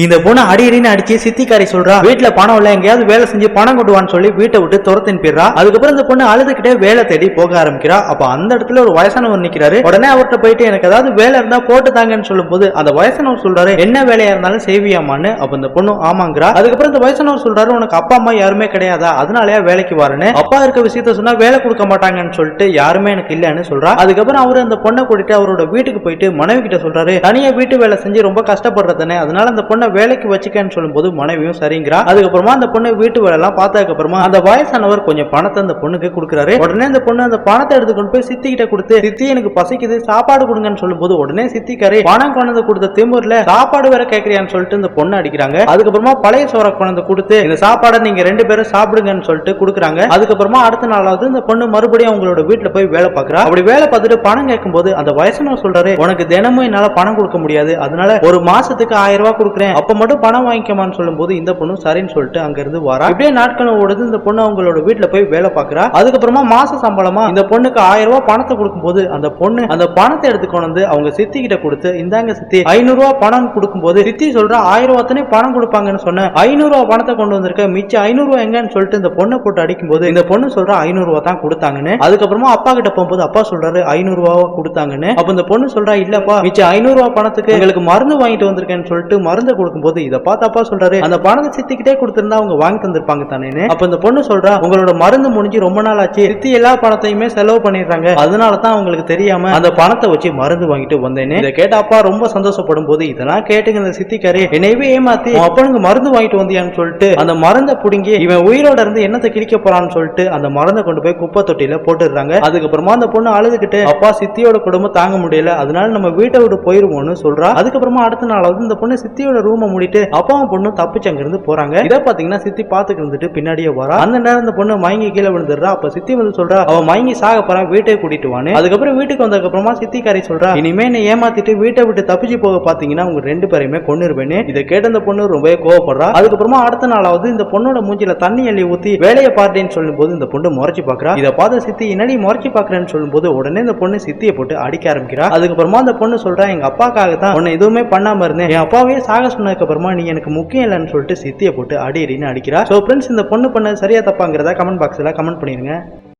இந்த பொண்ணு அடி அடின்னு அடிச்சு சித்திக்காரி சொல்றா வீட்டுல பணம் இல்ல எங்கேயாவது வேலை செஞ்சு பணம் கொண்டுவான்னு சொல்லி வீட்டை விட்டு துரத்தின் போயிடுறா. அதுக்கப்புறம் இந்த பொண்ணு அழுதுகிட்டே வேலை தேடி போக ஆரம்பிக்கிறா. அப்ப அந்த இடத்துல ஒரு வயசானவர் நிக்கிறாரு. உடனே அவர்கிட்ட போயிட்டு எனக்கு ஏதாவது வேலை இருந்தா போட்டு தாங்கன்னு சொல்லும் போது அந்த வயசானவர் சொல்றாரு என்ன வேலையா இருந்தாலும் செய்வியாமான்னு. அப்ப இந்த பொண்ணு ஆமாங்கிறா. அதுக்கப்புறம் இந்த வயசானவர் சொல்றாரு உனக்கு அப்பா அம்மா யாருமே கிடையாதா? அதனாலயா வேலைக்கு வரேன்னு. அப்பா இருக்க விஷயத்த சொன்னா வேலை கொடுக்க மாட்டாங்கன்னு சொல்லிட்டு யாருமே எனக்கு இல்லைன்னு சொல்றா. அதுக்கப்புறம் அவரு அந்த பொண்ணை கூட்டிட்டு அவரோட வீட்டுக்கு போயிட்டு மனைவி கிட்ட சொல்றாரு தனியா வீட்டு வேலை செஞ்சு ரொம்ப கஷ்டப்படுறதுன்னு. அதனால அந்த பொண்ணு வேலைக்கு வச்சுக்கன்னு சொல்லும்போது மனைவியும் சரிங்கிறா. அதுக்கப்புறமா அந்த பொண்ணு வீட்டு வேலை எல்லாம் பார்த்ததுக்கு அப்புறமா அந்த வயசானவர் கொஞ்சம் பணத்தை அந்த பொண்ணுக்கு கொடுக்குறாரு. உடனே அந்த பொண்ணு அந்த பணத்தை எடுத்து கொண்டு போய் சித்தி கிட்ட கொடுத்து சித்தி எனக்கு பசிக்குது சாப்பாடு கொடுங்கன்னு சொல்லும்போது உடனே சித்திக்காரு பணம் கொண்டு கொடுத்த திமுர்ல சாப்பாடு வேற கேட்கறியான்னு சொல்லிட்டு இந்த பொண்ணு அடிக்கிறாங்க. அதுக்கப்புறமா பழைய சோரை கொண்டு கொடுத்து இந்த சாப்பாடை நீங்க ரெண்டு பேரும் சாப்பிடுங்கன்னு சொல்லிட்டு கொடுக்குறாங்க. அதுக்கப்புறமா அடுத்த நாளாவது இந்த பொண்ணு மறுபடியும் அவங்களோட வீட்டுல போய் வேலை பார்க்கறா. அப்படி வேலை பார்த்துட்டு பணம் கேட்கும்போது அந்த வயசானவர் சொல்றாரு உனக்கு தினமும் என்னால பணம் கொடுக்க முடியாது. அதனால ஒரு மாசத்துக்கு ஆயிரம் ரூபாய் கொடுக்குறேன். அப்ப மட்டும் பணம் வாங்கிக்கமான்னு சொல்லும்போது இந்த பொண்ணு சரின்னு சொல்லிட்டு அங்க இருந்து வரா. இப்படியே நாட்கள் ஓடுது இந்த பொண்ணு அவங்களோட வீட்டுல போய் வேலை பாக்குறா அதுக்கப்புறமா மாச சம்பளமா இந்த பொண்ணுக்கு ஆயிரம் ரூபாய் பணத்தை கொடுக்கும்போது அந்த பொண்ணு அந்த பணத்தை எடுத்துக்கொண்டு வந்து அவங்க சித்தி கிட்ட கொடுத்து இந்தாங்க சித்தி ஐநூறு ரூபாய் பணம் கொடுக்கும்போது சித்தி சொல்றா ஆயிரம் ரூபாய் பணம் கொடுப்பாங்கன்னு சொன்ன ஐநூறு ரூபாய் பணத்தை கொண்டு வந்திருக்க மிச்சம் ஐநூறு ரூபாய் எங்கன்னு சொல்லிட்டு இந்த பொண்ணை போட்டு அடிக்கும்போது இந்த பொண்ணு சொல்றா ஐநூறு ரூபாய் தான் கொடுத்தாங்கன்னு. அதுக்கப்புறமா அப்பா கிட்ட போகும்போது அப்பா சொல்றாரு ஐநூறு ரூபாய் கொடுத்தாங்கன்னு. அப்ப இந்த பொண்ணு சொல்றா இல்லப்பா மிச்சம் ஐநூறு ரூபாய் பணத்துக்கு எங்களுக்கு மருந்து வாங்கிட்டு வந்திருக்கேன்னு சொல்லிட்டு மருந்து கொடுக்கும்போது இதை பார்த்து அப்பா சொல்றாரு அந்த பணத்தை சித்திக்கிட்டே கொடுத்திருந்தா அவங்க வாங்கி தந்திருப்பாங்க தானேன்னு. அப்ப இந்த பொண்ணு சொல்றா உங்களோட மருந்து முடிஞ்சு ரொம்ப நாள் ஆச்சு சித்தி எல்லா பணத்தையுமே செலவு பண்ணிடுறாங்க அதனால தான் அவங்களுக்கு தெரியாம அந்த பணத்தை வச்சு மருந்து வாங்கிட்டு வந்தேன்னு. இதை கேட்ட அப்பா ரொம்ப சந்தோஷப்படும் போது இதெல்லாம் கேட்டுங்க இந்த சித்திக்காரே என்னையவே ஏமாத்தி அப்பனுக்கு மருந்து வாங்கிட்டு வந்தியான்னு சொல்லிட்டு அந்த மருந்தை புடுங்கி இவன் உயிரோட இருந்து என்னத்தை கிழிக்க போறான்னு சொல்லிட்டு அந்த மருந்தை கொண்டு போய் குப்பை தொட்டியில போட்டுடுறாங்க. அதுக்கப்புறமா அந்த பொண்ணு அழுதுகிட்டு அப்பா சித்தியோட குடும்பம் தாங்க முடியல அதனால நம்ம வீட்டை விட்டு போயிருவோம்னு சொல்றா. அதுக்கப்புறமா அடுத்த நாளாவது இந்த பொண்ணு சித்தியோட ரூமை மூடிட்டு அப்பாவும் பொண்ணும் தப்பிச்சு அங்கிருந்து போறாங்க. இதை பாத்தீங்கன்னா சித்தி பாத்துக்கு இருந்துட்டு பின்னாடியே வரா. அந்த நேரம் இந்த பொண்ணு மயங்கி கீழே விழுந்துடுறா. அப்ப சித்தி வந்து சொல்றா அவ மயங்கி சாக போறான் வீட்டை கூட்டிட்டு வானு அதுக்கப்புறம் வீட்டுக்கு வந்ததுக்கு அப்புறமா சித்திக்காரி சொல்றா இனிமே என்ன ஏமாத்திட்டு வீட்டை விட்டு தப்பிச்சு போக பாத்தீங்கன்னா உங்க ரெண்டு பேரையுமே கொன்னுருவேன்னு. இதை கேட்ட அந்த பொண்ணு ரொம்பவே கோவப்படுறா. அதுக்கப்புறமா அடுத்த நாளாவது இந்த பொண்ணோட மூஞ்சில தண்ணி அள்ளி ஊத்தி வேலையை பார்த்தேன்னு சொல்லும்போது இந்த பொண்ணு முறைச்சு பாக்குறா. இதை பார்த்து சித்தி என்னடி முறைச்சு பாக்குறேன்னு சொல்லும்போது உடனே இந்த பொண்ணு சித்தியை போட்டு அடிக்க ஆரம்பிக்கிறா. அதுக்கப்புறமா அந்த பொண்ணு சொல்றா எங்க அப்பாக்காக தான் உன்னை எதுவுமே பண்ணாம இருந்தேன். என் அப்பாவே சாக சொன்னதுக்கு அப்புறமா நீ எனக்கு முக்கியம் இல்லைன்னு சொல்லிட்டு சித்தியை போட்டு அடி அடின்னு அடிக்கிறா. ஸோ ஃப்ரெண்ட்ஸ் இந்த பொண்ணு பண்ண சரியா தப்பாங்கிறத கமெண்ட் பாக்ஸில் கமெண்ட் பண்ணிருங்க